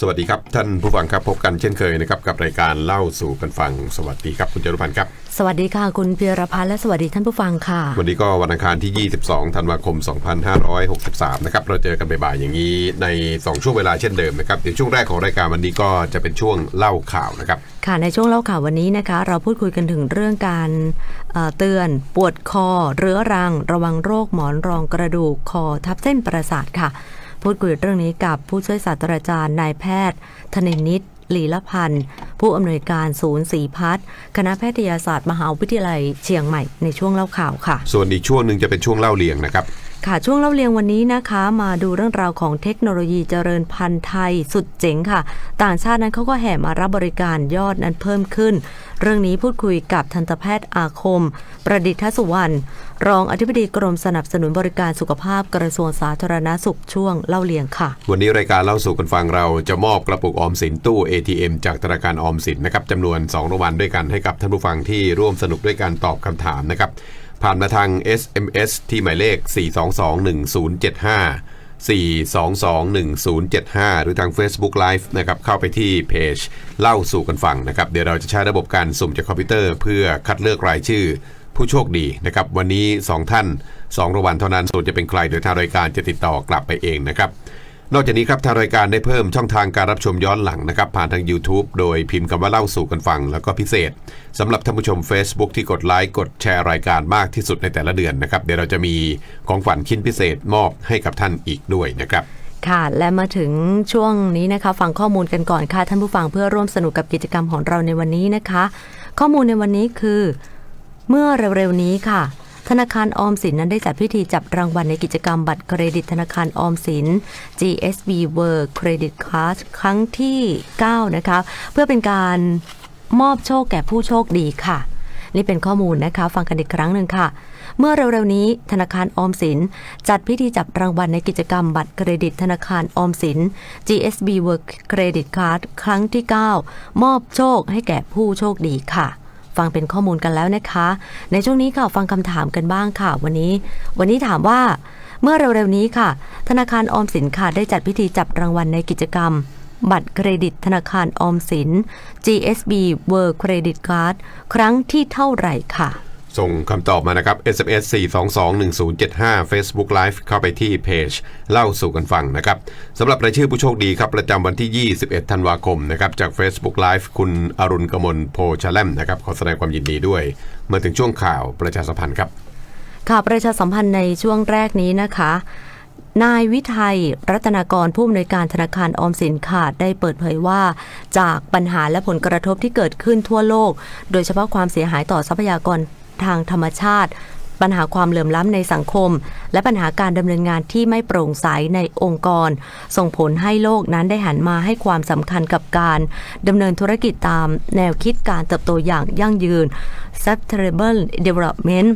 สวัสดีครับ ท่านผู้ฟังครับพบกันเช่นเคยนะครับกับรายการเล่าสู่กันฟัง สวัสดีครับคุณจรุพันธ์ครับ สวัสดีค่ะ คุณเพียรพันธ์และสวัสดีท่านผู้ฟังค่ะ วันนี้ก็วันอังคารที่ 22 ธันวาคม 2563 นะครับเราเจอกันบ่ายๆอย่างนี้ใน 2 ช่วงเวลาเช่นเดิมนะครับเดี๋ยวช่วงแรกของรายการวันนี้ก็จะเป็นช่วงเล่าข่าวนะครับค่ะในช่วงเล่าข่าววันนี้นะคะ เราพูดคุยกันถึงเรื่องการเอ่อเตือนปวดคอ เรื้อรัง ระวังโรคหมอนรองกระดูกคอทับเส้นประสาทค่ะ พูดคุยเรื่องนี้กับผู้ช่วยศาสตราจารย์นายแพทย์ธนินิตลีละพันธ์ ผู้อำนวยการศูนย์ศรีพัฒน์คณะแพทยศาสตร์มหาวิทยาลัยเชียงใหม่ในช่วงเล่าข่าวค่ะ ส่วนอีกช่วงหนึ่งจะเป็นช่วงเล่าเรียงนะครับ ค่ะช่วงเล่าเรียงวันนี้นะคะ มาดูเรื่องราวของเทคโนโลยีเจริญพันธุ์ไทยสุดเจ๋งค่ะ ต่างชาตินั้นเขาก็แห่มารับบริการยอดนั้นเพิ่มขึ้น เรื่องนี้พูดคุยกับทันตแพทย์อาคม ประดิษฐสุวรรณรองอธิบดีกรมสนับสนุนบริการสุขภาพกระทรวงสาธารณสุขช่วงเล่าเรียงค่ะ วันนี้รายการเล่าสู่กันฟังเราจะมอบกระปุกออมสินตู้ ATM จากธนาคารออมสินนะครับจำนวน2รางวัลด้วยกันให้กับท่านผู้ฟังที่ร่วมสนุกด้วยการตอบคำถามนะครับ ผ่านมาทาง SMS ที่หมายเลข 4221075 4221075 หรือทาง Facebook Live นะครับ เข้าไปที่เพจเล่าสู่กันฟังนะครับ เดี๋ยวเราจะใช้ระบบการสุ่มจากคอมพิวเตอร์ เพื่อคัดเลือกรายชื่อผู้โชคดีนะครับ วันนี้ 2 ท่าน 2รางวัลเท่านั้นส่วนจะเป็นใครโดยทางรายการจะติดต่อกลับไปเองนะครับ นอกจากนี้ครับทางรายการได้เพิ่มช่องทางการรับชมย้อนหลังนะครับ ผ่านทาง YouTube โดยพิมพ์คำว่าเล่าสู่กันฟัง แล้วก็พิเศษสำหรับท่านผู้ชม Facebook ที่กดไลค์กดแชร์รายการมากที่สุดในแต่ละเดือนนะครับ เดี๋ยวเราจะมีของฝันชิ้นพิเศษมอบให้กับท่านอีกด้วยนะครับค่ะ และมาถึงช่วงนี้นะคะ ฟังข้อมูลกันก่อนค่ะ ท่านผู้ฟังเพื่อร่วมสนุกกับกิจกรรมของเราในวันนี้นะคะ ข้อมูลในวันนี้คือ เมื่อเร็วๆนี้ค่ะ ธนาคารออมสินนั้นได้จัดพิธีจับรางวัลในกิจกรรมบัตรเครดิตธนาคารออมสิน GSB World Credit Card ครั้งที่ 9 นะคะเพื่อเป็นการมอบโชคแก่ผู้โชคดีค่ะ นี่เป็นข้อมูลนะคะ ฟังกันอีกครั้งหนึ่งค่ะ เมื่อเร็วๆนี้ธนาคารออมสิน จัดพิธีจับรางวัลในกิจกรรมบัตรเครดิตธนาคารออมสิน GSB World Credit Card ครั้งที่ 9 มอบโชคให้แก่ผู้โชคดีค่ะ ฟังเป็นข้อมูลกันแล้วนะคะ ในช่วงนี้ค่ะฟังคำถามกันบ้างค่ะ วันนี้ วันนี้ถามว่า เมื่อเร็วๆนี้ค่ะ ธนาคารออมสินค่ะได้จัดพิธีจับรางวัลในกิจกรรม บัตรเครดิตธนาคารออมสิน GSB World Credit Card ครั้งที่เท่าไหร่ค่ะ ส่งคำตอบมานะครับ SMS 4221075 Facebook Live เข้าไปที่เพจเล่าสู่กันฟังนะครับสำหรับรายชื่อผู้โชคดีครับประจำวันที่ 21 ธันวาคมนะครับจาก Facebook Live คุณอรุณกมลโพชแลมนะครับขอแสดงความยินดีด้วยมื่อถึงช่วงข่าวประชาสัมพันธ์ครับค่ะประชาสัมพันธ์ในช่วงแรกนี้นะคะนายวิทัยรัตนากรผู้อำนวยการธนาคารออมสินค่ะได้เปิดเผยว่า จากปัญหาและผลกระทบที่เกิดขึ้นทั่วโลก โดยเฉพาะความเสียหายต่อทรัพยากร ทางธรรมชาติ ปัญหาความเหลื่อมล้ำในสังคม และปัญหาการดำเนินงานที่ไม่โปร่งใสในองค์กร ส่งผลให้โลกนั้นได้หันมาให้ความสำคัญกับการดำเนินธุรกิจตามแนวคิดการเติบโตอย่างยั่งยืน Sustainable Development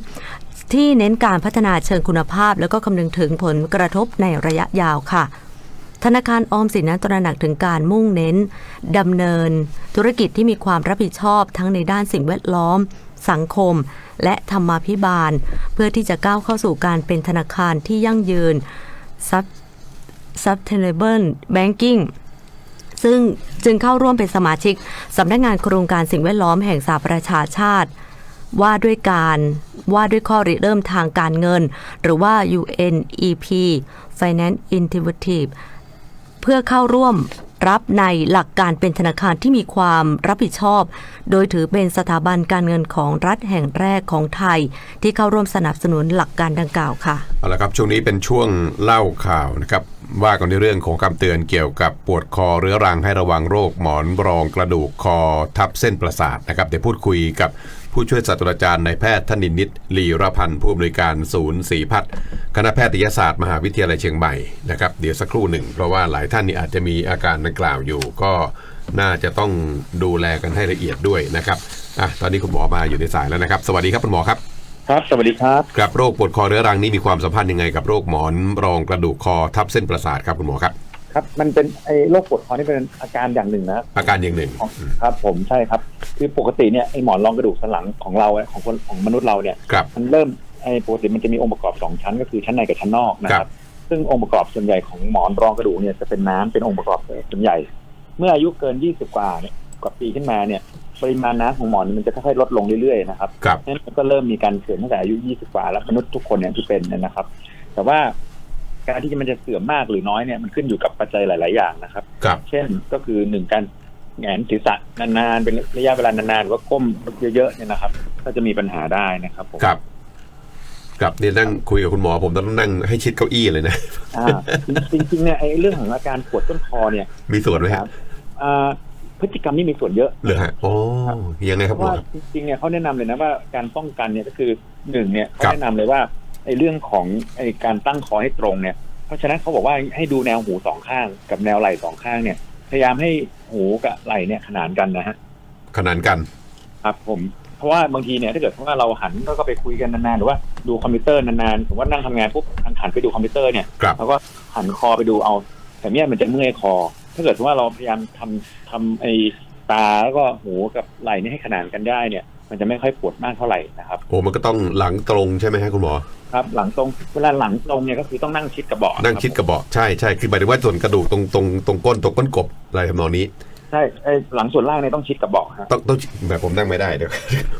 ที่เน้นการพัฒนาเชิงคุณภาพ แล้วก็คำนึงถึงผลกระทบในระยะยาวค่ะ ธนาคารออมสินนั้นตระหนักถึงการมุ่งเน้นดำเนินธุรกิจที่มีความรับผิดชอบทั้งในด้านสิ่งแวดล้อม สังคม และธรรมาภิบาล เพื่อที่จะก้าวเข้าสู่การเป็นธนาคารที่ยั่งยืน sustainable Banking ซึ่งจึงเข้าร่วมเป็นสมาชิกสำนักงานโครงการสิ่งแวดล้อมแห่งสหประชาชาติ ว่าด้วยการว่าด้วยข้อริเริ่มทางการเงิน หรือว่า UNEP Finance Initiative เพื่อเข้าร่วม รับในหลักการเป็นธนาคารที่มีความรับผิดชอบ โดยถือเป็นสถาบันการเงินของรัฐแห่งแรกของไทย ที่เข้าร่วมสนับสนุนหลักการดังกล่าวค่ะเอาละครับช่วงนี้เป็นช่วงเล่าข่าวนะครับว่ากันในเรื่องของคำเตือนเกี่ยวกับปวดคอเรื้อรังให้ระวังโรคหมอนรองกระดูกคอทับเส้นประสาทนะครับเดี๋ยวพูดคุยกับ ผู้ช่วยศาสตราจารย์นายแพทย์ธนินนิตลีรพันธ์ผู้อำนวยการศูนย์ศรีพัฒน์คณะแพทยศาสตร์มหาวิทยาลัยเชียงใหม่นะครับเดี๋ยวสักครู่หนึ่ง เพราะว่าหลายท่านนี่อาจจะมีอาการดังกล่าวอยู่ก็น่าจะต้องดูแลกันให้ละเอียดด้วยนะครับอะตอนนี้คุณหมอมาอยู่ในสายแล้วนะครับ สวัสดีครับคุณหมอครับ ครับ สวัสดีครับครับโรคปวดคอเรื้อรังนี้มีความสัมพันธ์ยังไงกับโรคหมอนรองกระดูกคอทับเส้นประสาทครับคุณหมอครับ ครับมันเป็นไอ้โรคปวดคอนี่เป็นอาการอย่างหนึ่งนะอาการอย่างหนึ่งของครับผมใช่ครับ คือปกติเนี่ยไอ้หมอนรองกระดูกสันหลังของเราอะของคนของมนุษย์เราเนี่ยครับมันเริ่มไอ้ปกติมันจะมีองค์ประกอบสองชั้น ก็คือชั้นในกับชั้นนอกนะคครัรับบซึ่งองค์ประกอบส่วนใหญ่ของหมอนรองกระดูกเนี่ยจะเป็นน้ำเป็นองค์ประกอบส่วนใหญ่ เมื่ออายุเกิน20กว่าเนี่ยกว่าปีขึ้นมาเนี่ยปริมาณน้ำของหมอนมันจะค่อยๆลดลงเรื่อยๆนะครับครับนั้นมันก็เริ่มมีการเสื่อมตั้งแต่อายุ 20 กว่าแล้วมนุษย์ทุกคนเนี่ยที่เป็นเนี่ยนะครับ แต่ว่า การที่มันจะเสื่อมมากหรือน้อยเนี่ยมันขึ้นอยู่กับปัจจัยหลาย ๆ อย่างนะครับ ครับ เช่นก็คือหนึ่งการแหงนศีรษะนานๆเป็นระยะเวลานานๆหรือว่าก้มเยอะๆเนี่ยนะครับ ก็จะมีปัญหาได้นะครับผมครับ ครับเนี่ยนั่งคุยกับคุณหมอผมต้องนั่งให้ชิดเก้าอี้เลยนะ อ่าจริงๆเนี่ยไอ้เรื่องของอาการปวดต้นคอเนี่ยมีส่วนไหมคครัรับบอ่าพฤติกรรมนี่มีส่วนเยอะ เหรือฮะโอ้ยังไงเพครับราะหมอว่าจริงๆเนี่ยเขาแนะนำเลยนะว่าการป้องกันเนี่ยก็คือหนึ่งเนี่ยเขาครับ แนะนำเลยว่า ไอ้เรื่องของไอ้การตั้งคอให้ตรงเนี่ย เพราะฉะนั้นเขาบอกว่าให้ดูแนวหูสองข้าง กับแนวไหล่สองข้างเนี่ย พยายามให้หูกับไหล่เนี่ยขนานกันนะฮะขนานกัน ครับผม เพราะว่าบางทีเนี่ยถ้าเกิดว่าเราหันก็ไปคุยกันนานๆหรือว่าดูคอมพิวเตอร์นานๆสมมติว่านั่งทำงานปุ๊บหันไปดูคอมพิวเตอร์เนี่ยครับเราก็หันคอไปดูเอาแต่เนี่ยมันจะเมื่อยคอ ถ้าเกิดว่าเราพยายามทำทำไอ้ตาแล้วก็หูกับไหล่เนี่ยให้ขนานกันได้เนี่ย มันจะไม่ค่อยปวดมากเท่าไหร่นะครับ โอ้มันก็ต้องหลังตรงใช่ไหมฮะคุณหมอครับหลังตรงเวลาหลังตรงเนี่ยก็คือต้องนั่งชิดกับเบาะนั่งชิดกระบอกใช่ใช่คือหมายถึงว่าส่วนกระดูกตรงตรงตรงก้นตรงก้นกบอะไรทำนองนี้ใช่ไอ้หลังส่วนล่างเนี่ยต้องชิดกับเบาะครับต้องต้องแบบผมนั่งไม่ได้เดี๋ยว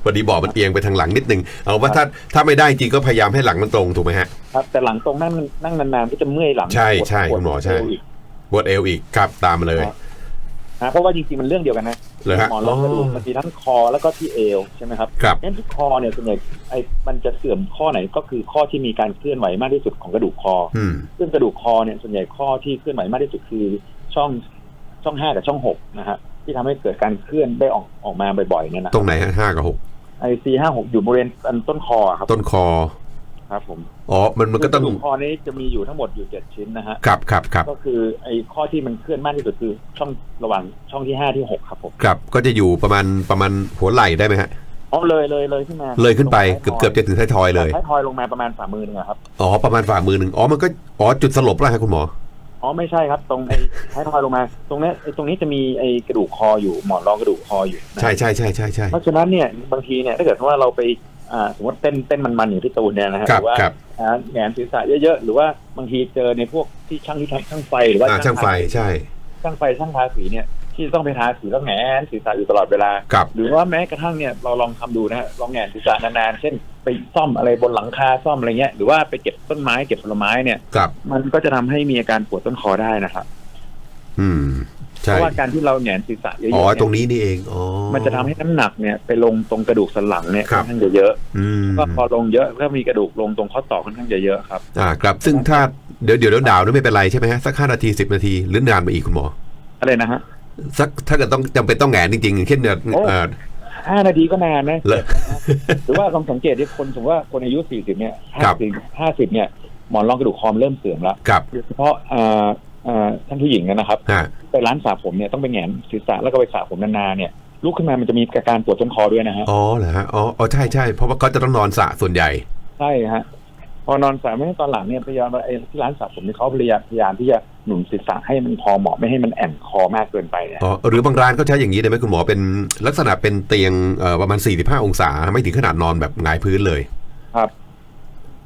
วันนี้บอกมันเอียงไปทางหลังนิดนึงเอาว่าถ้าถ้าไม่ได้จริงก็พยายามให้หลังมันตรงถูกไหมฮะครับแต่หลังตรงนั่งนั่งนานๆก็จะเมื่อยหลังใช่ปวดใช่ปวดคุณหมอใช่เวอีกปวดเอวอีกครับตามมาเลยครับนะเพราะว่าจริงๆมันเรื่องเดียวกันนะ เลยฮะหมอนรองกระดูกมันมีทั้งคอแล้วก็ที่เอวใช่ไหมครับครับงั้นที่คอเนี่ยส่วนใหญ่ไอ้มันจะเสื่อมข้อไหนก็คือข้อที่มีการเคลื่อนไหวมากที่สุดของกระดูกคอ อืมซึ่งกระดูกคอเนี่ยส่วนใหญ่ข้อที่เคลื่อนไหวมากที่สุดคือช่องช่องห้ากับช่องหกนะฮะที่ทำให้เกิดการเคลื่อนได้ออกออกมาบ่อยๆเนี่ยนะตรงไหนฮะห้ากับหกไอซีห้าหกอยู่บริเวณอันต้นคอครับ ต้นคอ ครับผมอ๋อมันมันก็ต้องระดูกคอนี้จะมีอยู่ทั้งหมดอยู่เจ็ดชิ้นนะฮะครับครับครับก็คือไอ้ข้อที่มันเคลื่อนมากที่สุดคือช่องระหว่างช่องที่ห้าที่หกครับผมครับก็จะอยู่ประมาณประมาณหัวไหล่ได้ไหมฮะอ๋อเลยเลยเลยขึ้นมาเลยขึ้นไปตรงเกือบเกือบจะถึงท้ายทอยเลยท้ายทอยลงมาประมาณฝ่ามือหนึงอะครับอ๋อประมาณฝ่ามือหนึ่งอ๋อมันก็อ๋อจุดสลบแล้วฮะคุณหมออ๋อไม่ใช่ครับ ตรงไอ้ท้ายทอยลงมา ตรงเนี้ยไอ้ตรงนี้จะมีไอ้กระดูกคออยู่หมอนรองกระดูกคออยู่นะใช่ใช่ใช่ใช่ใช่เพราะฉะนั้นเนี่ยบางทีเนี่ยถ้าเกิดว่าเราไปอ่า สมมติเต้นเต้นมันๆอย่างที่ตูนเนี่ยนะฮะครัหบรือว่าครับอ่าแหงนศีรษะเยอะๆ หรือว่าบางทีเจอในพวกที่ช่างที่ช่างไฟหรือว่าอ่าช่างไฟใช่ ช่างไฟช่างทาสีเนี่ยที่ต้องไปทาสีแล้วแหงนศีรษะอยู่ตลอดเวลากับหรือว่าแม้กระทั่งเนี่ยเราลองทำดูนะฮะลองแหงนศีรษะนานๆ เช่นไปซ่อมอะไรบนหลังคาซ่อมอะไรเงี้ยหรือว่าไปเก็บต้นไม้เก็บผลไม้เนี่ยกับมันก็จะทำให้มีอาการปวดต้นคอได้นะครับ อืมเพใช่ราะว่าการที่เราแหงนศีรษะเยอะๆอ๋อเนี่ยตรงนี้นี่เองอ๋อมันจะทำให้น้ำหนักเนี่ย ไปลงตรงกระดูกสันหลังเนี่ยครัค่อบนข้างจะเยอะอืมก็พอลงเยอะก็มีกระดูกลงตรงข้อต่อค่อนข้างจะเยอะครับ อ่าครับซึ่งถ้าเดี๋ยวเดี๋ยวเดี๋ยวดาวนี่ไม่เป็นไรใช่ไหมฮะสักห้านาทีสิบนาทีหรือนานไปอีกคุณหมออะไรนะฮะสักถ้าเกิดต้องจำเป็นต้องแหงนจริงๆอย่างเช่นเนี่ยโอ้เอ่อห้านาทีก็นานนะเลยหรือว่าลองสังเกตที่คนสมมติว่าคนอายุสี่สิบเนี่ยห้าครับสิบห้าสิบเนี่ยหมอนรองกระดูกคอมนเริ่มเสื่อมแล้วกับโดยเฉพาะอ่าอ่า ท่านผู้หญิงนะครับฮะไปร้านสระผมเนี่ยต้องไปแหงนศีรษะแล้วก็ไปสระผมนานๆเนี่ยลุกขึ้นมามันจะมีอาการปวดต้นคอด้วยนะฮะอ๋อเหรอฮะอ๋ออ๋อใช่ใช่เพราะว่าเขาจะต้องนอนสระส่วนใหญ่ใช่ฮะพอนอนสระไม่ได้ตอนหลังเนี่ยพยายามไอ้ที่ร้านสระผมเนี่ยเขาพยายามพยายามที่จะหนุนศีรษะให้มันพอเหมาะไม่ให้มันแอนคอมากเกินไปเนี่ยอ๋อหรือบางร้านก็ใช้อย่างนี้ได้ไหมคุณหมอเป็นลักษณะเป็นเตียงเอ่อประมาณ45องศาไม่ถึงขนาดนอนแบบหงายพื้นเลย ครับ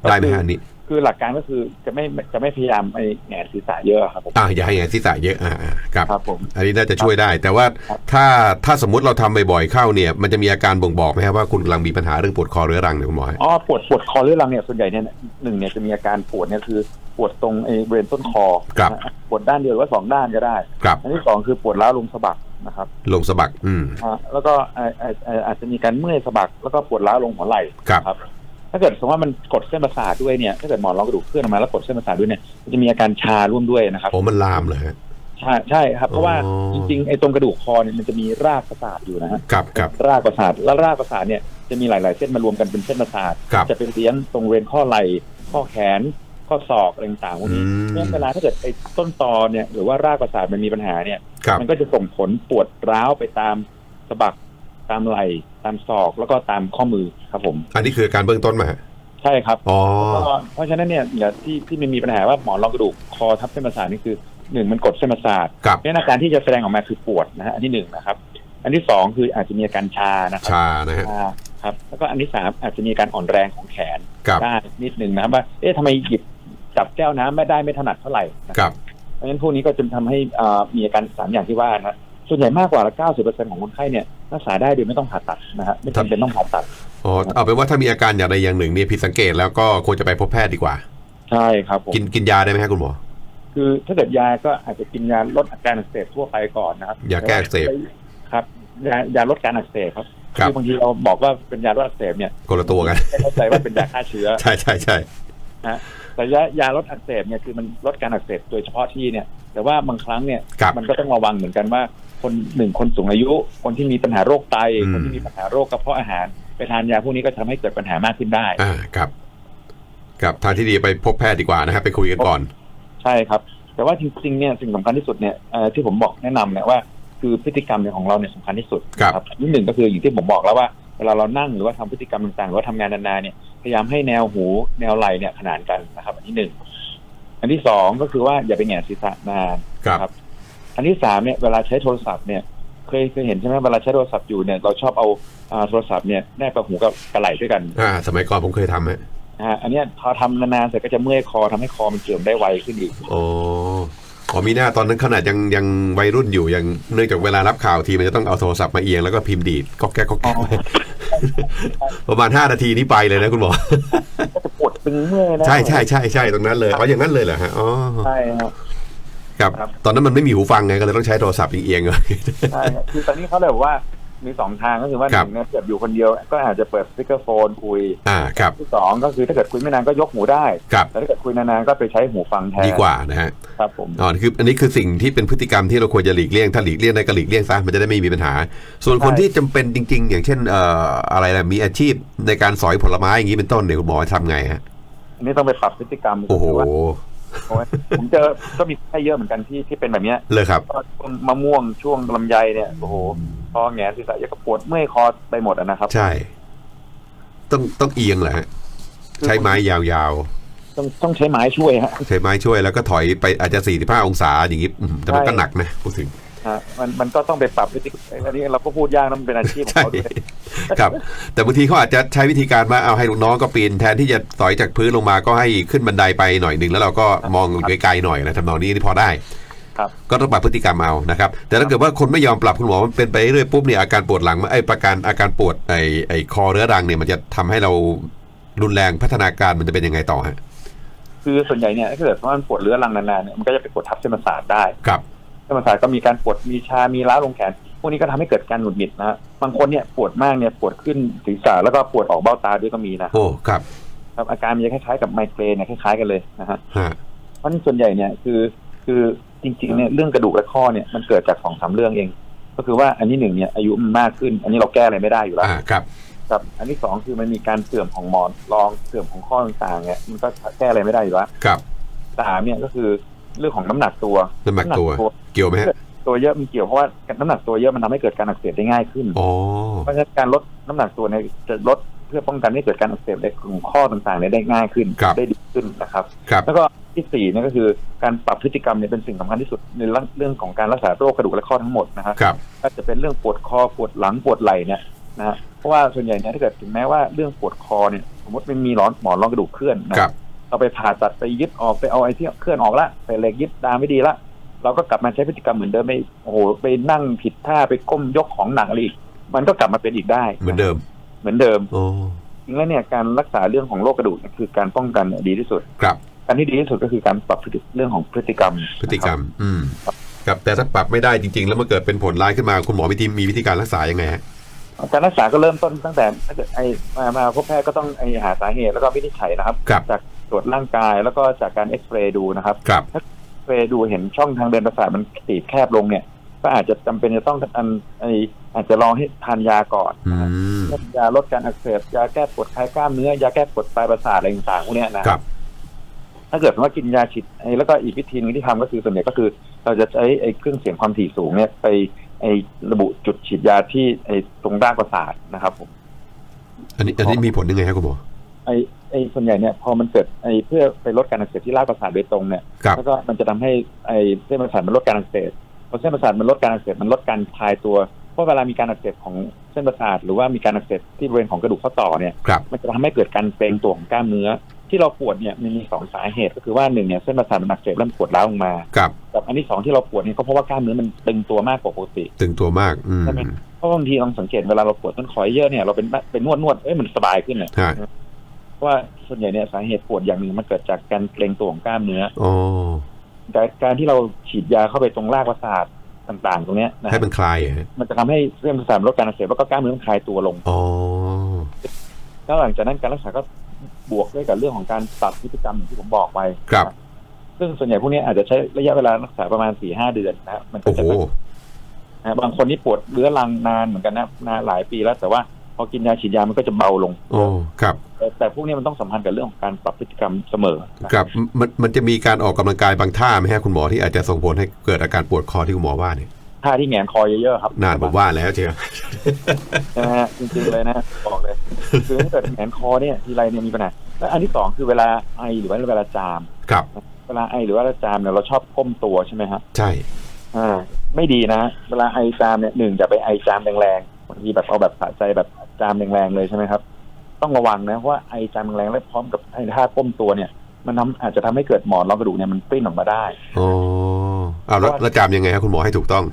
ได้ไหมฮะอันนี้ คือหลักการก็คือจะไม่จะไม่พยายามไอ้แหงนศีรษะเยอะครับผม อ่าอย่าให้แหงนศีรษะเยอะอ่าอ่าครับ ครับผม อันนี้น่าจะช่วยได้ แต่ว่าครับถ้าถ้าสมมุติเราทำบ่อยๆเข้าเนี่ย มันจะมีอาการบ่งบอกไหมครับว่าคุณกำลังมีปัญหาเรื่องปวดคอเรื้อรังเนี่ยคุณหมอฮะอ๋อปวดปวดคอเรื้อรังเนี่ยส่วนใหญ่เนี่ยหนึ่งเนี่ยจะมีอาการปวดเนี่ยคือปวดตรงไอ้บริเวณต้นคอครับนะฮะปวดด้านเดียวหรือว่าสองด้านก็ได้ ครับอันที่สองคือปวดร้าวลงสะบักนะครับลงสะบักอืม อ่าแล้วก็อ่าอ่าอ่าอาจจะมีการเมื่อยสะบักแล้วก็ปวดร้าวลงหัวไหล่ครับ ครับ ถ้าเกิดสมมติว่ามันกดเส้นประสาทด้วยเนี่ยถ้าเกิดหมอนรองกระดูกเคลื่อนออกมาแล้วกดเส้นประสาทด้วยเนี่ยมันจะมีอาการชาร่วมด้วยนะครับโอ้มันลามเลยฮะใช่ใช่ครับ เพราะว่าอ๋อจริงๆไอ้ตรงกระดูกคอเนี่ยมันจะมีรากประสาทอยู่นะฮะครับครับรากประสาทแล้วรากประสาทเนี่ยจะมีหลาย ๆ เส้นมารวมกันเป็นเส้นประสาทครับจะเป็นเลี้ยงตรงบริเวณข้อไหล่ข้อแขนข้อศอกอะไรต่างๆพวกนี้อืมเพราะฉะนั้นเวลาถ้าเกิดไอ้ต้นตอเนี่ยหรือว่ารากประสาทมันมีปัญหาเนี่ยครับมันก็จะส่งผลปวดร้าวไปตามสะบัก ตามไหล่ตามศอกแล้วก็ตามข้อมือครับผม อันนี้คืออาการเบื้องต้นมาฮะใช่ครับอ๋อก็เพราะฉะนั้นเนี่ยอย่าที่ที่มันมีปัญหาว่าหมอนรองกระดูกคอทับเส้นประสาทนี่คือหนึ่งมันกดเส้นประสาทครับเนี่ยอาการที่จะแสดงออกมาคือปวดนะฮะอันที่หนึ่งนะครับ อันที่สองคืออาจจะมีอาการชานะครับชานะฮะชาครับ แล้วก็อันที่สามอาจจะมีอาการอ่อนแรงของแขนครับได้นิดหนึ่งนะครับว่าเอ๊ะทำไมหยิบจับแก้วน้ำไม่ได้ไม่ถนัดเท่าไหร่นะครับครับเพราะฉะนั้นพวกนี้ก็จะทำให้อ่ามีอาการสามอย่างที่ว่านะส่วนใหญ่มากกว่า 90%ของคนไข้เนี่ย รักษาได้โดยไม่ต้องผ่าตัดนะฮะไม่จำเป็นต้องผ่าตัดอ๋อเอาเป็นว่าถ้ามีอาการอย่างใดอย่างหนึ่งเนี่ยผิดสังเกตแล้วก็ควรจะไปพบแพทย์ดีกว่า ใช่ครับผมกินกินยาได้ไหมครับคุณหมอคือถ้าเกิดยาก็อาจจะกินยาลดอาการอักเสบทั่วไปก่อนนะครับยาแก้อักเสบครับยายาลดการอักเสบครับครับอบางทีเราบอกว่าเป็นยาลดอักเสบเนี่ยคนละตัวกันไม่เข้าใจว่าเป็นยาฆ่าเชื้อ ใช่ใช่ใช่นะฮะแต่ยายาลดอักเสบเนี่ยคือมันลดการอักเสบโดยเฉพาะที่เนี่ย แต่ว่าบางครั้งเนี่ยครับมันก็ต้องระวังเหมือนกันว่า คนหนึ่งคนสูงอายุ คนที่มีปัญหาโรคไต อืม คนที่มีปัญหาโรคกระเพาะอาหาร ไปทานยาพวกนี้ก็ทำให้เกิดปัญหามากขึ้นได้ อ่าครับครับทางที่ดีไปพบแพทย์ดีกว่านะครับไปคุยกันก่อนใช่ครับ แต่ว่าจริงๆเนี่ยสิ่งสำคัญที่สุดเนี่ยเอ่อที่ผมบอกแนะนำเนี่ยว่าคือพฤติกรรมเนี่ยของเราเนี่ยสำคัญที่สุดครับนะอันที่หนึ่งก็คืออย่างที่ผมบอกแล้วว่าเวลาเรานั่งหรือว่าทำพฤติกรรมต่างๆหรือว่าทำงานนานๆเนี่ยพยายามให้แนวหูแนวไหล่เนี่ยขนานกันนะครับ อันที่หนึ่งอันที่สองก็คือว่าอย่าไปแหงนศีรษะนาน ครับครับ อันที่สามเนี่ยเวลาใช้โทรศัพท์เนี่ยเคยเคยเห็นใช่ไหมเวลาใช้โทรศัพท์อยู่เนี่ยเราชอบเอาอ่าโทรศัพท์เนี่ยแนบกับหูกับกระไหล่ด้วยกันอ่าสมัยก่อนผมเคยทำฮะนะฮะอันเนี้ยพอทำนานๆเสร็จก็จะเมื่อยคอทำให้คอมันเสื่อมได้ไวขึ้นอีกอ๋ออ๋อมีหน้าตอนนั้นขนาดยังยังวัยรุ่นอยู่ยังเนื่องจากเวลารับข่าวทีมันจะต้องเอาโทรศัพท์มาเอียงแล้วก็พิมพ์ดีดก็แก๊กก็แก๊กอ๋อประมาณห้านาทีนี้ไปเลยนะคุณหมอก็จะปวดตึงเมื่อยนะใช่ใช่ใช่ใช่ตรงนั้นเลยอ๋ออย่างนั้นเลยเหรอฮะอ๋อใช่ครับ ครับครับ ตอนนั้นมันไม่มีหูฟังไงก็เลยต้องใช้โทรศัพท์เอียงๆเลยใช่ครับคือตอนนี้เขาเลยบอกว่ามีสองทางก็คือว่าหครับนึ่งเนี่ยเกิดอยู่คนเดียว ก็อาจจะเปิดสปีกเกอร์โฟนคุยอ่าครับที่สองก็คือถ้าเกิดคุยไม่นานก็ยกหูได้ครับแต่ถ้าเกิดคุยนานๆก็ไปใช้หูฟังแทนดีกว่านะฮะครับผมอ๋อคืออันนี้คือสิ่งที่เป็นพฤติกรรมที่เราควรจะหลีกเลี่ยงถ้าหลีกเลี่ยงได้ก็หลีกเลี่ยงซะมันจะได้ไม่มีปัญหา ส่วนคนใช่ที่จำเป็นจริง ๆ อย่างเช่นเอ่ออะไรนะมีอาชีพในการสอยผลไม้อย่างนี้เป็นต้นเนี่ยคุณหมอทำไงฮะอันนี้ต้องไปปรับพฤติกรรมโอ้โหคือว่าโอ้ย ผมเจอก็มีให้เยอะเหมือนกันที่ที่เป็นแบบเนี้ยเลยครับก็ช่วงมะม่วงช่วงลำไยเนี่ยโอ้โหคอแหงนศีรษะยังก็ปวดเมื่อยคอไปหมดอะนะครับ ใช่ ต้องต้องเอียงเหรอฮะใช้ไม้ยาวต้องต้องใช้ไม้ช่วยฮะๆใช้ไม้ช่วยแล้วก็ถอยไปอาจจะ45องศาอย่างนี้อืมแต่มันก็ใช่หนักนะพูดถึง ฮะมันมันก็ต้องไปปรับพฤติกรรมอันนี้เราก็พูดยากนะมันเป็นอาชีพของใช่เขาด้วยครับ แต่บางทีเขาอาจจะใช้วิธีการว่าเอาให้ลูกน้องก็ปีนแทนที่จะสอยจากพื้นลงมาก็ให้ขึ้นบันไดไปหน่อยหนึ่งแล้วเราก็มองไกลๆหน่อยนะทำนองนี้นี่พอได้ครับก็ต้องปรับพฤติกรรมเอานะครับ แต่ถ้าเกิดว่าคนไม่ยอมปรับคุณหมอมันเป็นไปเรื่อยปุ๊บเนี่ยอาการปวดหลังไอ้ประการอาการปวดไอ้ไอ้คอเรื้อรังเนี่ยมันจะทำให้เรารุนแรงพัฒนาการมันจะเป็นยังไงต่อฮะคือส่วนใหญ่เนี่ยถ้าเกิดว่ามันปวดเรื้อรังนานๆเนี่ยมันก็จะไปกดทับเส้นประสาทได้ครับ เส้นประสาทก็มีการปวดมีชา มีล้าวลงแขน พวกนี้ก็ทำให้เกิดการหงุดหงิดนะฮะบางคนเนี่ยปวดมากเนี่ยปวดขึ้นศีรษะแล้วก็ปวดออกเบ้าตาด้วยก็มีนะ โอ้ ครับ ครับอาการมันจะคล้ายๆกับไมเกรนเนี่ยคล้ายๆกันเลยนะฮะฮะเพราะฉะนั้นส่วนใหญ่เนี่ยคือคือจริงๆเนี่ยเรื่องกระดูกและข้อเนี่ยมันเกิดจากสองสามเรื่องเอง ก็คือว่าอันที่หนึ่งเนี่ยอายุมันมากขึ้น อันนี้เราแก้อะไรไม่ได้อยู่แล้วอ่าครับครับอันที่สองคือมันมีการเสื่อมของหมอนรองเสื่อมของข้อต่างๆเนี่ยมันก็แก้อะไรไม่ได้อยู่แล้วครับสามเนี่ยก็คือ เรื่องของน้ำหนักตัวน้ำหนักตัว เกี่ยวไหมฮะตัวเยอะมันเกี่ยวเพราะว่าน้ำหนักตัวเยอะมันทำให้เกิดการอักเสบได้ง่ายขึ้นอ๋อเพราะฉะนั้นการลดน้ำหนักตัวเนี่ยจะลดเพื่อป้องกันให้เกิดการอักเสบในกลุ่มข้อต่างๆเนี่ยได้ง่ายขึ้นครับได้ดีขึ้นนะครับครับ แล้วก็ที่สี่เนี่ยก็คือการปรับพฤติกรรมเนี่ยเป็นสิ่งสำคัญที่สุดในเรื่องของการรักษาโรคกระดูกและข้อทั้งหมดนะครับครับก็จะเป็นเรื่องปวดคอปวดหลังปวดไหล่เนี่ยนะฮะเพราะว่าส่วนใหญ่เนี่ยถ้าเกิดถึงแม้ว่าเรื่องปวดคอเนี่ยสมมติมันมีหลอนหมอนรองกระดูกเคลื่อนนะครับ เราไปผ่าตัดไปยึดออกไปเอาไอ้ที่เคลื่อนออกละไปเหล็กยึดดามไม่ดีละเราก็กลับมาใช้พฤติกรรมเหมือนเดิมไม่โอ้โหไปนั่งผิดท่าไปก้มยกของหนักอะไรอีกมันก็กลับมาเป็นอีกได้ เหมือนเดิม เหมือนเดิมโอ้จริงแล้วเนี่ยการรักษาเรื่องของโรคกระดูกเนี่ยคือการป้องกันเนี่ยดีที่สุดครับการที่ดีที่สุดก็คือการปรับพฤติเรื่องของพฤติกรรม พฤติกรรม อืมครับแต่ถ้าปรับไม่ได้จริง ๆ แล้วมันเกิดเป็นผลร้ายขึ้นมาคุณหมอมีทีมีวิธีการรักษายังไงฮะนะครับการรักษาก็เริ่มต้นตั้งแต่ถ้าเกิดไอมามาพบแพทย์ก็ต้องไอหาสาเหตุแล้วก็วินิจฉัยนะครับครับจาก ตรวจร่างกาย แล้วก็จากการเอ็กซเรย์ดูนะครับครับเอ็กซเรย์ดูเห็นช่องทางเดินประสาทมันตีบแคบลงเนี่ย ก็อาจจะจำเป็นจะต้องอันไออาจจะลองให้ทานยาก่อนอืนะครับมยาลดการอักเสบยาแก้ปวดคลายกล้ามเนื้อยาแก้ปวดปลายประสาทอะไรต่างๆพวกเนี้ยนะครับถ้าเกิดว่ากินยาฉีดไอ้แล้วก็อีกวิธีหนึงที่ทำก็คือส่วนใหญ่ก็คือ เราจะใช้ไอ้เครื่องเสียงความถี่สูงเนี่ยไปไอ้ระบุจุดฉีดยาที่ไอ้ตรงด้านประสาทนะครับผม อันนี้อันนี้มีผลยังไงครับคุณหมอ ไอ้ไอ้ส่วนใหญ่เนี่ยพอมันเกิดไอ้เพื่อไปลดการอักเสบที่รากประสาทโดยตรงเนี่ยครับ แล้วก็มันจะทำให้ไอ้เส้นประสาทมันลดการอักเสบพอเส้นประสาทมันลดการอักเสบมันลดการคลายตัวเพราะเวลามีการอักเสบของเส้นประสาทหรือว่ามีการอักเสบที่บริเวณของกระดูกข้อต่อเนี่ย ครับ มันจะทำให้เกิดการเกร็งตัวของกล้ามเนื้อ ที่เราปวดเนี่ยมันมีสองสาเหตุก็คือว่าหนึ่งเนี่ยเส้นประสาทมันอักเสบแล้วมันปวดร้าวลงมากับ กับอันที่สองที่เราปวดเนี่ยก็เพราะว่ากล้ามเนื้อมันตึงตัวมากกว่าปกติ ตึงตัวมาก อืมใช่ไหมเพราะบางทีลองสังเกตเวลาเราปวดต้นคอเยอะเนี่ยเราเป็นเป็นนวดนวดเอ้ยมันสบายขึ้นเนี่ย ฮะเพราะ ว่าส่วนใหญ่เนี่ยสาเหตุปวดอย่างหนึ่งมันเกิดจากการเกร็งตัวของกล้ามเนื้ออ๋อแต่การที่เราฉีดยาเข้าไปตรงรากประสาทต่างๆ ตรงเนี้ยนะให้ฮะมันคลายเหรอฮะมันจะทำให้เส้นประสาทลดการอักเสบแล้วก็กล้ามเนื้อมันคลายตัวลงอ๋อแล้วหลังจากนั้นการรักษาก็บวกด้วยกับเรื่องของการปรับพฤติกรรมอย่างที่ผมบอกไปครับ ซึ่งส่วนใหญ่พวกนี้อาจจะใช้ระยะเวลารักษาประมาณสี่ห้าเดือนนะครับมันก็โอ้โหจะนะบางคนนี่ปวดเรื้อรังนานเหมือนกันนะนานหลายปีแล้ว แต่ว่าพอกินยาฉีดยามันก็จะเบาลงโอ้ครับ แต่แต่พวกนี้มันต้องสัมพันธ์กับเรื่องของการปรับพฤติกรรมเสมอนะครับมันมันจะมีการออกกำลังกายบางท่าไหมฮะคุณหมอที่อาจจะส่งผลให้เกิดอาการปวดคอที่คุณหมอว่าเนี่ยท่าที่แหงนคอเยอะๆครับนานผมว่าแล้วเชียวใช่ไหมฮะจริงๆเลยนะบอกเลยคือถ้าเกิดแหงนคอเนี่ยทีไรเนี่ยมีปัญหาแล้วอันที่สองคือเวลาไอหรือว่าเวลาจามครับ เวลาไอหรือว่าจามเนี่ยเราชอบก้มตัวใช่ไหมฮะใช่อ่าไม่ดีนะ เวลาไอจามเนี่ยหนึ่งอย่าไปไอจามแรงๆบางทีแบบเอาแบบสะใจแบบจามแรงๆเลยใช่ไหมครับ ต้องระวังนะเพราะว่าไอจามแรงๆแล้วพร้อมกับไอท่าก้มตัวเนี่ย มันทำอาจจะทำให้เกิดหมอนรองกระดูกเนี่ยมันปริ้นออกมาได้อ๋อเอาแล้วแล้วจามยังไงครับคุณหมอให้ถูกต้อง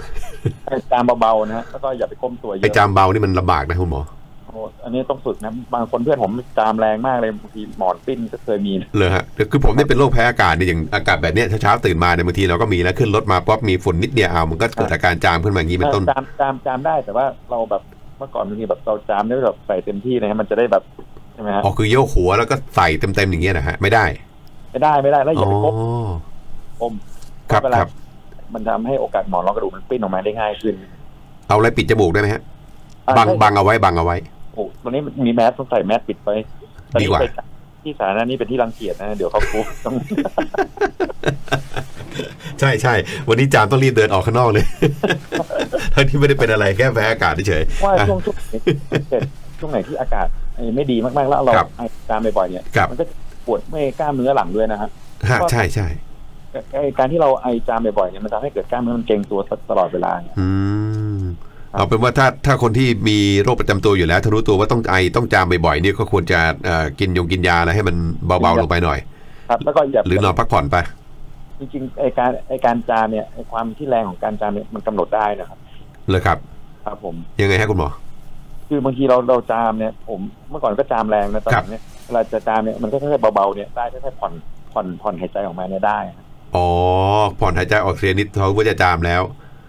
ไอจามเบาๆนะฮะแล้วก็อย่าไปก้มตัวเยไอ้อะจามเบานี่มันลำบากนะคุณหมอโอ้อันนี้ต้องฝึกนะบางคนเพื่อนผมจามแรงมากเลยบางทีหมอนปิ้นก็เคยมีนะเลยฮะคือผมเนี่ยเป็นโรคแพ้อากาศเนี่ยอย่างอากาศแบบเนี้ยเช้าๆตื่นมาเนี่ยบางทีเราก็มีแล้วขึ้นรถมาป๊อปมีฝุ่นนิดเดียวเอามันก็เกิดอาการจามขึ้นมาอย่างนี้เป็นต้นจามจามจามได้แต่ว่าเราแบบ เมื่อก่อนบางทีแบบเราจามได้แบบใส่เต็มที่นะฮะมันจะได้แบบใช่ไหมฮะอ๋อคือโยกหัวแล้วก็ใส่เต็มๆอย่างเงี้ยนะฮะไม่ได้ ไม่ได้ไม่ได้แล้วออ๋ย่าอไปก้มก้มครับเพาะเวลาครับมันทำให้โอกาสหมอนรองกระดูกมันปิ้นออกมาได้ง่ายขึ้น เอาอะไรปิดจมูกได้ไหมฮะอะบังใช่บังเอาไว้บังเอาไว้โอ้ตอนนี้มีแมสต้องใส่แมสปิดไปตอนดีนี้กว่าไปที่สาธารณะนี่เป็นที่รังเกียจนะเดี๋ยวเขาคุต้องใช่ใช่ วันนี้จามต้องรีบเดินออกข้างนอกเลย ทั้งที่ไม่ได้เป็นอะไรแค่แพ้อากาศเฉยว่าอะช่วงช่วงเกิดช่วงไหนที่อากาศไม่ดีมากๆแล้วเราครับไอจามบ่อยๆเนี่ยครับมันก็ปวดเมื่อยกล้ามเนื้อหลังด้วยนะฮะฮะใช่ใช่ไอ้การที่เราไอจามบ่อยๆเนี่ยมันทำให้เกิดกล้ามเนื้อมันเกร็งตัวตลอดเวลาเนี่ยอืมเอาเป็นว่าถ้าถ้าคนที่มีโรคประจำตัวอยู่แล้วถ้ารู้ตัวว่าต้องไอต้องจามบ่อยๆนี่ก็ควรจะเอ่อกินยงกินยาอะไรให้มันเบาๆลงไปหน่อย ครับ แล้วก็อย่าหรือนอนพักผ่อนไป จริงๆไอการไอการจามเนี่ยไอความที่แรงของการจามเนี่ยมันกำหนดได้นะครับ เลยครับ ครับผม ยังไงฮะคุณหมอ คือบางทีเราเราจามเนี่ย ผมเมื่อก่อนก็จามแรงนะตอนหลังเนี่ยเวลาจะจามเนี่ยมันก็แค่เบาๆเนี่ยได้แค่ผ่อนผ่อนผ่อนหายใจออกมาเนี่ยได้ครับอ๋อผ่อนหายใจออกเสียนิดเขาก็จะจามแล้ว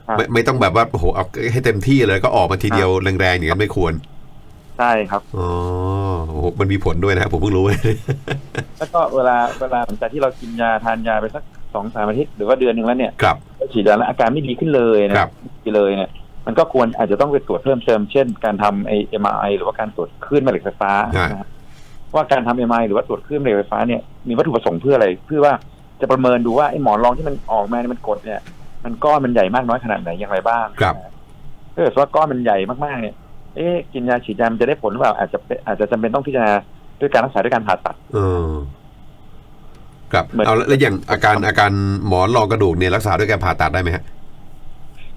ครับไม่ไม่ต้องแบบว่าโอ้โหเอาให้เต็มที่เลยก็ออกมาทีเดียวแรงๆอย่างนั้นไม่ควร ใช่ครับอ๋อโอ้โหมันมีผลด้วยนะครับผมเพิ่งรู้แล้วก็เวลาเวลาหลังจากที่เรากินยาทานยาไปสักสองสามอาทิตย์หรือว่าเดือนหนึ่งแล้วเนี่ยครับฉีดยาแล้วอาการไม่ดีขึ้นเลยนะครับไม่ดีเลยเนี่ย มันก็ควรอาจจะต้องไปตรวจเพิ่มเติมเช่นการทำไอเอ็มไอหรือว่าการตรวจคลื่นแม่เหล็กไฟฟ้าอ่านะฮะว่าการทำเอ็มไอหรือว่าตรวจคลื่นแม่เหล็กไฟฟ้าเนี่ยมีวัตถุประสงค์เพื่ออะไร เพื่อว่าจะประเมินดูว่าไอหมอนรองที่มันออกมาเนี่ยมันกดเนี่ย มันก้อนมันใหญ่มากน้อยขนาดไหนอย่างไรบ้างครับถ้าเกิดว่าก้อนมันใหญ่มากๆเนี่ยเอ๊ะกินยาฉีดยามันจะได้ผลหรือเปล่าอาจจะเป็นอาจจะจำเป็นต้องพิจารณาด้วยการรักษาด้วยการผ่าตัดเออครับเหมือนเอาแล้วแล้วอย่างอาการอาการหมอนรองกระดูกเนี่ยรักษาด้วยการผ่าตัดได้ไหมฮะ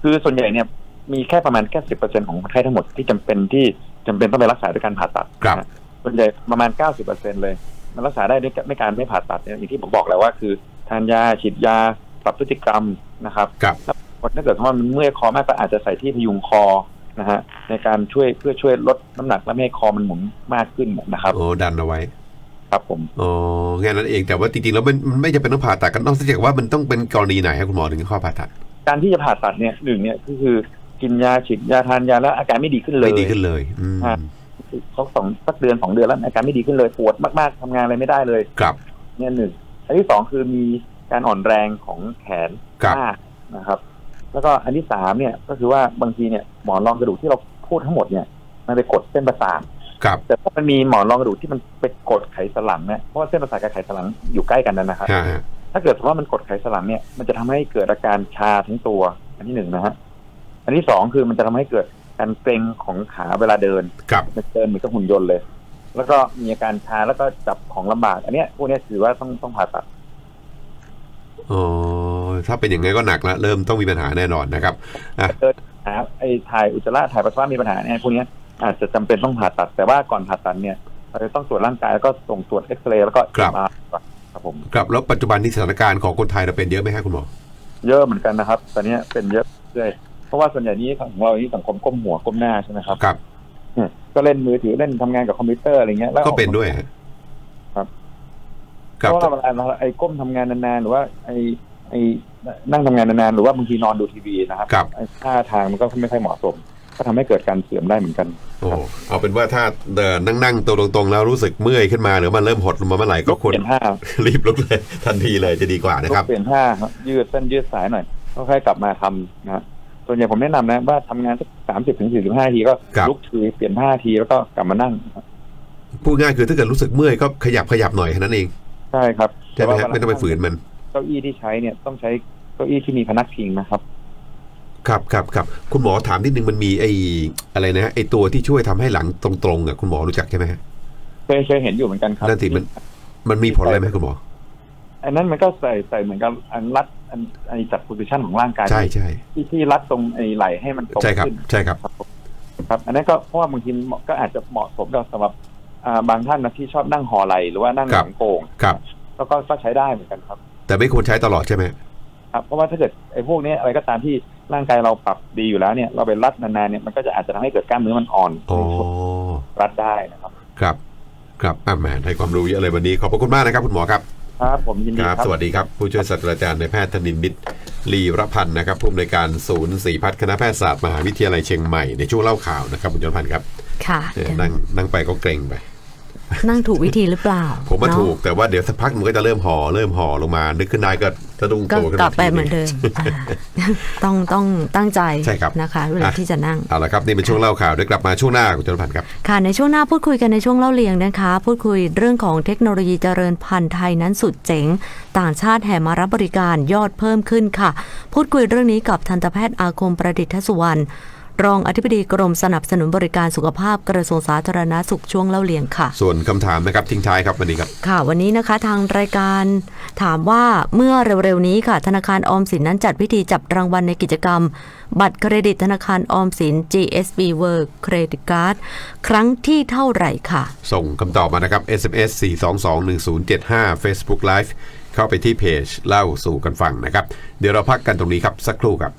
คือส่วนใหญ่เนี่ย มีแค่ประมาณแค่สิบเปอร์เซ็นของคนไข้ทั้งหมดที่จำเป็นที่จำเป็นต้องไปรักษาด้วยการผ่าตัดครับนะส่วนใหญ่ประมาณเก้าสิบเปอร์เซ็นเลย มันรักษาได้ด้วยไม่การไม่ผ่าตัดเนี่ยอย่างที่ผมบอกแล้วว่าคือทานยาฉีดยาปรับพฤติกรรมนะครับครับถ้าเกิดว่ามันเมื่อยคอมากก็อาจจะใส่ที่พยุงคอนะฮะในการช่วยเพื่อช่วยลดน้ำหนักและไม่ให้คอมันหมุนมากขึ้นนะครับโอ้ดันเอาไว้ครับผมอ๋อแค่นั้นเองแต่ว่าจริงๆแล้วมันมันไม่จำเป็นต้องผ่าตัดกันนอกจากว่ามันต้องเป็นกรณีไหนครับคุณหมอถึงข้อผ่าตัด การที่จะผ่าตัดเนี่ยหนึ่งเนี่ยก็คือ กินยาฉีดยาทานยาแล้วอาการไม่ดีขึ้นเลยไม่ดีขึ้นเลยอืมอ่าเขาสองสักเดือนสองเดือนแล้วอาการไม่ดีขึ้นเลยปวดมากๆทำงานอะไรไม่ได้เลยครับเนี่ยหนึ่งอันที่สองคือมีการอ่อนแรงของแขนครับมากนะครับ แล้วก็อันที่สามเนี่ยก็คือว่าบางทีเนี่ยหมอนรองกระดูกที่เราพูดทั้งหมดเนี่ย มันไปกดเส้นประสาทครับแต่ถ้ามันมีหมอนรองกระดูกที่มันไปกดไขสันหลังเนี่ยเพราะว่าเส้นประสาทกับไขสันหลังอยู่ใกล้กันนะครับฮะฮะถ้าเกิดว่ามันกดไขสันหลังเนี่ยมันจะทำให้เกิดอาการชาทั้งตัว อันที่หนึ่งนะฮะ อันที่สองคือมันจะทำให้เกิดการเกร็งของขาเวลาเดินครับมันเดินเหมือนกับหุ่นยนต์เลย แล้วก็มีอาการชาแล้วก็จับของลำบาก อันเนี้ยพวกเนี้ยถือว่าต้องต้องผ่าตัดอ๋อถ้าเป็นอย่างไงก็หนักละเริ่มต้องมีปัญหาแน่นอนนะครับเดินหาไอ้ถ่ายอุจจาระถ่ายปัสสาวะมีปัญหาเนี่ยพวกเนี้ยอาจจะจำเป็นต้องผ่าตัด แต่ว่าก่อนผ่าตัดเนี่ยเราจะต้องตรวจร่างกายแล้วก็ส่งตรวจเอ็กซเรย์แล้วก็ครับ MRI ก่อนครับผมครับแล้วปัจจุบันที่สถานการณ์ของคนไทยเราเป็นเยอะไหมครับคุณหมอเยอะเหมือนกันนะครับ ตอนนี้เป็นเยอะเรื่อย เพราะว่าส่วนใหญ่นี้ของเรานี่สังคมก้มหัวก้มหน้าใช่ไหมครับครับเนี่ยก็เล่นมือถือเล่นทำงานกับคอมพิวเตอร์อะไรเงี้ยแล้วก็เป็นด้วยฮะครับครัเพบราะว่าเวลาเราไอ้ก้มทำงานนานๆหรือว่า ไอ้ไอ้นั่งทำงานนานๆหรือว่าบางทีนอนดูทีวีนะครับครับไอ้ท่าทางมันก็ไม่ค่อยเหมาะสมก็ทำให้เกิดการเสื่อมได้เหมือนกัน โอ้เอาเป็นว่าถ้าเดินนั่งๆตัวตรงๆ แล้วรู้สึกเมื่อยขึ้นมาหรือมันเริ่มหดลงมาเมื่อไหร่ลุก็กควรเปลี่ยนท่ารีบลุกเลย ทันทีเลยจะดีกว่านะลุครับกเปลี่ยนท่าครับยืดเส้นยืดสายหน่อยก็ค่อยกลับมาทำนะฮะ ส่วนใหญ่ผมแนะนำนะว่าทำงานสักสามสิบถึงสี่สิบห้าทีก็ครับลุกทีเปลี่ยนท่าทีแล้วก็กลับมานั่งครับพูดง่ายคือถ้าเกิดรู้สึกเมื่อยก็ขยับขยับหน่อยแค่นั้นเอง ใช่ครับใช่ไหมฮะเวลาไม่ต้องไปฝืนมัน เก้าอี้ที่ใช้เนี่ยต้องใช้เก้าอี้ที่มีพนักพิงนะครับครับครับครับคุณหมอถามนิดนึงมันมีไอ้อะไรนะฮะไอ้ตัวที่ช่วยทำให้หลังตรงๆอะคุณหมอรู้จักใช่ไหมฮะเคยเคยเห็นอยู่เหมือนกันครับนั่นสิมัน มันมีผลอะไรไหมคุณหมอ อันนั้นมันก็ใส่ใส่เหมือนกับอันรัดอันอันจัดโพซิชันของร่างกายใช่ใช่ที่ที่รัดตรงไอ้ไหล่ให้มันตรงใช่ครับขึ้นใช่ครับครับผมครับ อันนั้นก็เพราะว่าบางทีเหมาะก็อาจจะเหมาะสมกับสำหรับอ่าบางท่านนะที่ชอบนั่งหอไหลหรือว่านั่งคหรับลังโก่งครับ แล้วก็ก็ใช้ได้เหมือนกันครับ แต่ไม่ควรใช้ตลอดใช่ไหมครับเพราะว่าถ้าเกิดไอ้พวกนี้อะไรก็ตามที่ร่างกายเราปรับดีอยู่แล้วเนี่ยเราไปรัดนานๆเนี่ยมันก็จะอาจจะทำให้เกิดกล้ามเนื้อมันอ่อนอ๋อรัดได้นะครับ ครับ ครับอะแหมให้ความรู้เยอะเลยวันนี้ขอบพระคุณมากนะครับคุณหมอครับ ครับผมยินดีครับครับ สวัสดีครับ ผู้ช่วยศาสตราจารย์ในายแพทย์ธนินมิตรลีรพันธ์นะครับผู้อำนวยการศูนย์ศรีพัฒน์คณะแพทยศาสตร์มหาวิทยาลัยเชียงใหม่ในช่วงเล่าข่าวนะครับคุณจรพันธ์ครับค่ะเออนั่งนั่งไปก็เกรงไป นั่งถูกวิธีหรือเปล่าผมมาเนอะถูกแต่ว่าเดี๋ยวสักพักมันก็จะเริ่มห่อเริ่มห่อลงมา นึกขึ้นได้ก็ สะดุ้งก็ตัวขึ้นกลัมาบไปที เหมือนเดิมอ่าต้องต้องตั้งใจใช่ครับนะคะเวลาอะ ที่จะนั่ง เอาละครับนี่เป็นช่วงเล่าข่าวเดี๋ยวกลับมาช่วงหน้าคุณจรพันธ์ครับ ค่ะในช่วงหน้าพูดคุยกันในช่วงเล่าเรียงนะคะ พูดคุยเรื่องของเทคโนโลยีเจริญพันธุ์ไทยนั้นสุดเจ๋ง ต่างชาติแห่มารับบริการยอดเพิ่มขึ้นค่ะ พูดคุยเรื่องนี้กับทันตแพทย์อาคมประดิษฐสุวรรณ รองอธิบดีกรมสนับสนุนบริการสุขภาพกระทรวงสาธารณสุขช่วงเล่าเรียงค่ะ ส่วนคำถามนะครับทิ้งท้ายครับวันนี้ครับค่ะ วันนี้นะคะทางรายการถามว่าเมื่อเร็วๆนี้ค่ะ ธนาคารออมสินนั้นจัดพิธีจับรางวัลในกิจกรรม บัตรเครดิตธนาคารออมสิน GSB World Credit Card ครั้งที่เท่าไหร่ค่ะ ส่งคำตอบมานะครับ SMS 4221075 Facebook Live เข้าไปที่เพจเล่าสู่กันฟังนะครับ เดี๋ยวเราพักกันตรงนี้ครับสักครู่ครับ